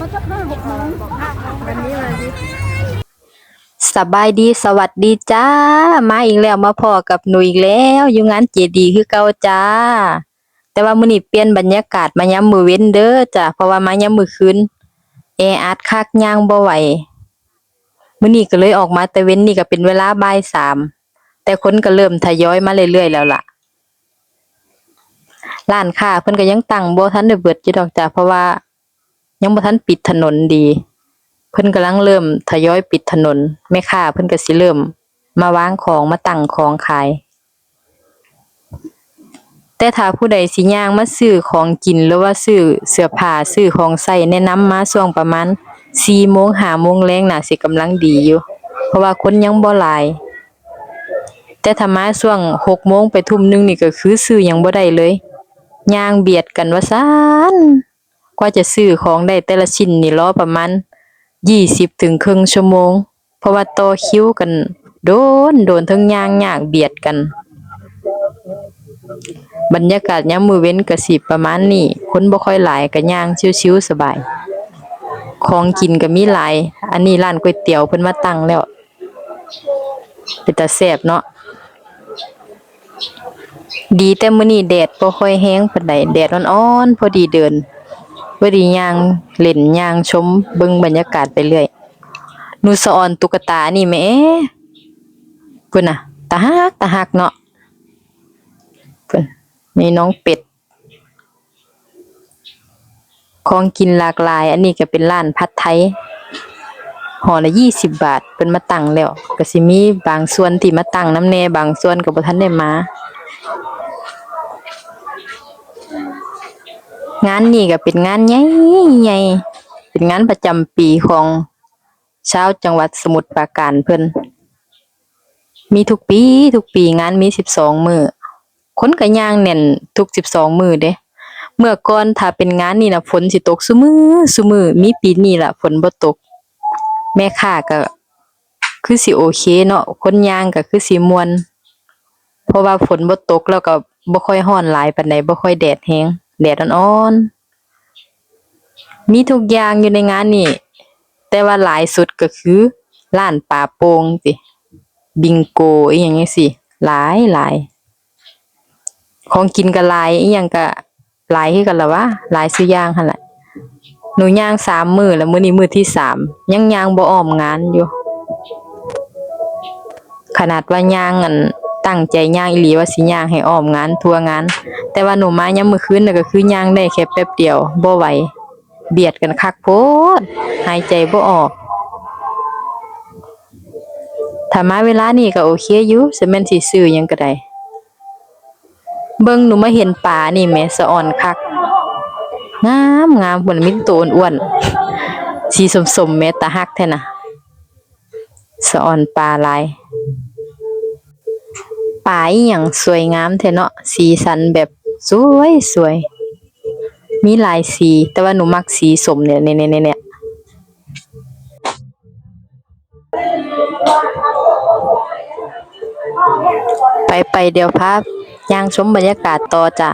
เขาจะห้าหกโมงวันนี้วันอาทิตย์สบายดีสวัสดีจ้า มาอีกแล้วมาพอกับหนูอีกแล้วอยู่งานเจดีคือเก่าจ้า แต่ว่ามื้อนี้เปลี่ยนบรรยากาศมายามมื้อเว้นเด้อจ้าเพราะว่ามายามมื้อคืนแออัดคักย่างบ่ไหวมื้อนี้ก็เลยออกมาแต่เว้นนี่ก็เป็นเวลาบ่ายสามแต่คนก็เริ่มทยอยมาเรื่อยๆแล้วล่ะร้านค้าเพิ่นก็ยังตั้งบ่ทันได้เบิดอยู่ดอกจ้าเพราะว่า ยังบ่ทันปิดถนนดี เพิ่นกำลังเริ่มทยอยปิดถนนแม่ค้าเพิ่นก็สิเริ่ม มาวางของมาตั้งของขาย แต่ถ้าผู้ใดสิย่างมาซื้อของกินหรือว่าซื้อเสื้อผ้าซื้อของใช้แนะนำมาช่วงประมาณ4โมง5โมงแลงน่ะสิกำลังดีอยู่ เพราะว่าคนยังบ่หลายแต่ถ้ามาช่วง6โมงไปทุ่มหนึงนี่ก็คือซื้อยังบ่ได้เลย ย่างเบียดกันว่าซาน กว่าจะซื้อของได้แต่ละชิ้นนี่รอประมาณยี่สิบถึงครึ่งชั่วโมง เพราะว่าต่อคิวกัน โดนโดนทั้งย่างยากเบียดกัน บรรยากาศยามมือเว้นก็สิประมาณนี้คนบ่ค่อยหลายก็ย่างชิวๆสบาย ของกินก็มีหลาย อันนี้ร้านก๋วยเตี๋ยวเพิ่นมาตั้งแล้วเป็นตาแซ่บเนาะดีแต่มื้อนี้แดดบ่ค่อยแรงปานใดแดดอ่อนๆพอดีเดิน พอดียางเล่นยางชมเบิ่งบรรยากาศไปเรื่อยหนูสะออนตุ๊กตานี่แมเพิ่นน่ะตาฮักตาฮักเนาะเพิ่นมีน้องเป็ดของกินหลากหลาย อันนี้ก็เป็นร้านผัดไทยห่อละ20บบาทเพิ่นมาตั้งแล้วก็สิมีบางส่วนที่มาตั้งน้ำแน่บางส่วนก็บ่ทันได้มา งานนี้ก็เป็นงานใหญ่ใหญ่เป็นงานประจำปีของชาวจังหวัดสมุทรปราการเพิ่นมีทุกปี ทุกปีงานมีสิบสองมือคนก็ย่างแน่นทุกสิบสองมือเด้เมื่อก่อนถ้าเป็นงานนี่นะฝนสิตกซุมือซุมือมีปีนี้ล่ะฝนบ่ตก แม่ค้าก็คือสิโอเคเนาะคนย่างก็คือสิมวน เพราะว่าฝนบ่ตกแล้วก็บ่ค่อยร้อนหลายปานใดบ่ค่อยแดดแฮง แดดอ่อนๆ มีทุกอย่างอยู่ในงานนี่ แต่ว่าหลายสุดก็คือร้านปลาโปงสิบิงโกอีหยังจังซี่หลายหลายของกินก็หลายอีหยังก็หลายคือกันละวะหลายสุอย่างหั่นแหละหนูย่างสามมือแล้วมื้อนี้มื้อที่สามยังย่างบ่ออมงานอยู่ ขนาดว่าย่างอัน ตั้งใจย่างอีหลีว่าสิย่างให้อ้อมงานทัวงาน แต่ว่าหนูมายามมื้อคืนน่ะก็คือย่างได้แค่แป๊บเดียวบ่ไหวเบียดกันคักโพดหายใจบ่ออกถ้ามาเวลานี้ก็โอเคอยู่สิแม่นสิซื้อหยังก็ได้เบิ่งหนูมาเห็นปลานี่แหมสะอ่อนคักงามงามพุ่นมีแต่ตัวอ้วนสีสมๆแม่ตาฮักแท้นะสะอ่อนปลาลาย ป่าอย่างสวยงามเทเนาะสีสันแบบสวยสวย มีหลายสี แต่ว่าหนูมักสีสมเนี่ยเนี่ยเนี่ยเนี่ยไปไปเดี๋ยวพาย่างชมบรรยากาศต่อจ้ะ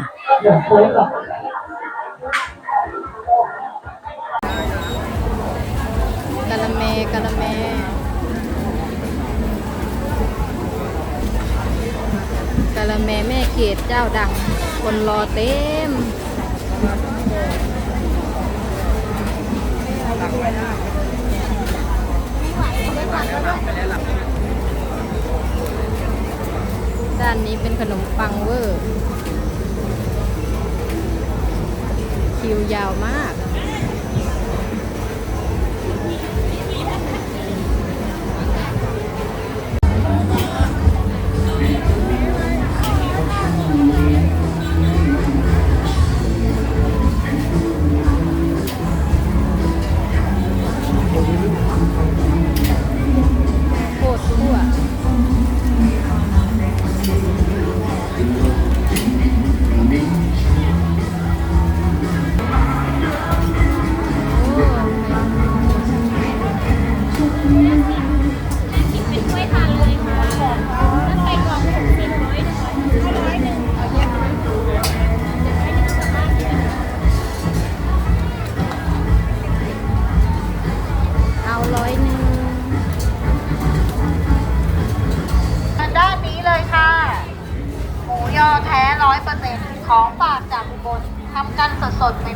ละแม่แม่เกดเจ้าดัง คนรอเต็มด้านนี้เป็นขนมปังเวอร์ คิวยาวมาก Hộp.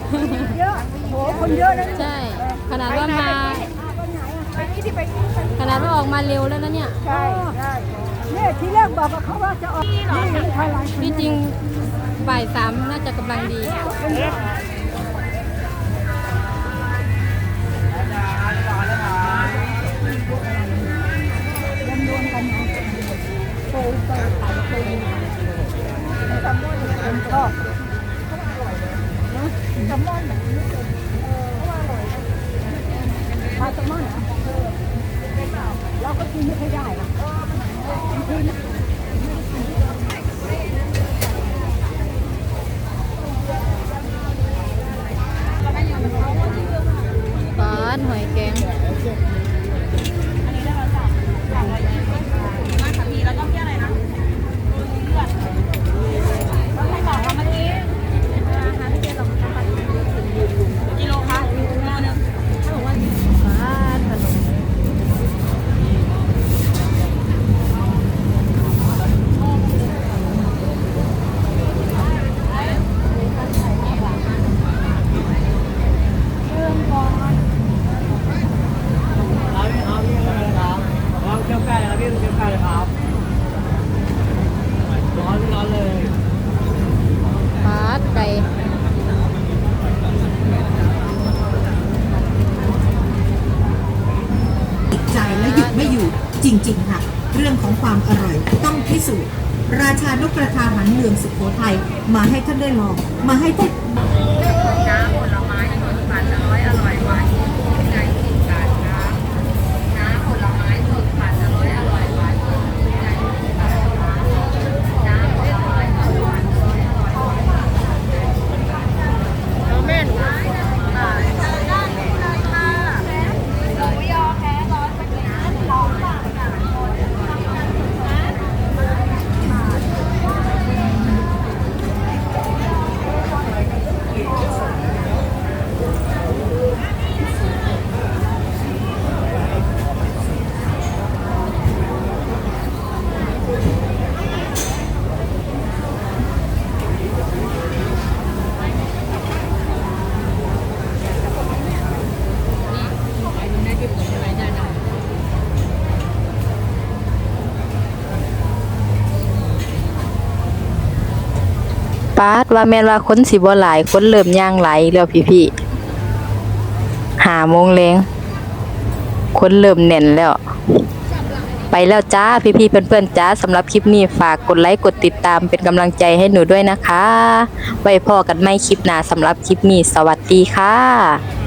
เยอะโหคนเยอะนะใช่ ขนาดว่ามาขนาดว่าออกมาเร็วแล้วนะเนี่ยใช่ใช่เนี่ยที่แรกบอกกับเขาว่าจะออกนี่ไทยแลนด์ที่จริงบ่ายสามน่าจะกำลังดีรวมๆกันนะโตโตขายโตแซลมอนเป็นชอบนะแซลมอนแบบนี้เป็ นเออเพราะว่าอร่อยนะปลาแซลมอนเหรอเออเราก็กินไม่ค่อยได้หรอกบางทีนะ ปาดหอยแกง ร้อนเคี่ยวไก่ครับพี่เคี่ยวไก่ครับร้อนร้อนเลย ปาดไก่ ติดใจและหยุดไม่อยู่จ ริง ๆ ค่ะ เรื่องของความอร่อยต้องพิสูจน์ราชานกกระทาหันเมืองสุโขทัยมาให้ท่านได้ลอง มาให้ท่าน ปาด ว่าแม่นว่าคนสิบ่หลายคนเริ่มย่างไหลแล้วพี่พี่หาโมงเลงคนเริ่มแน่นแล้ว ไปแล้วจ้าพี่พี่เพื่อนๆจ้าสำหรับคลิปนี้ฝากกดไลค์กดติดตามเป็นกำลังใจให้หนูด้วยนะคะ ไว้พอกันไม่คลิปหน้าสำหรับคลิปนี้สวัสดีค่ะ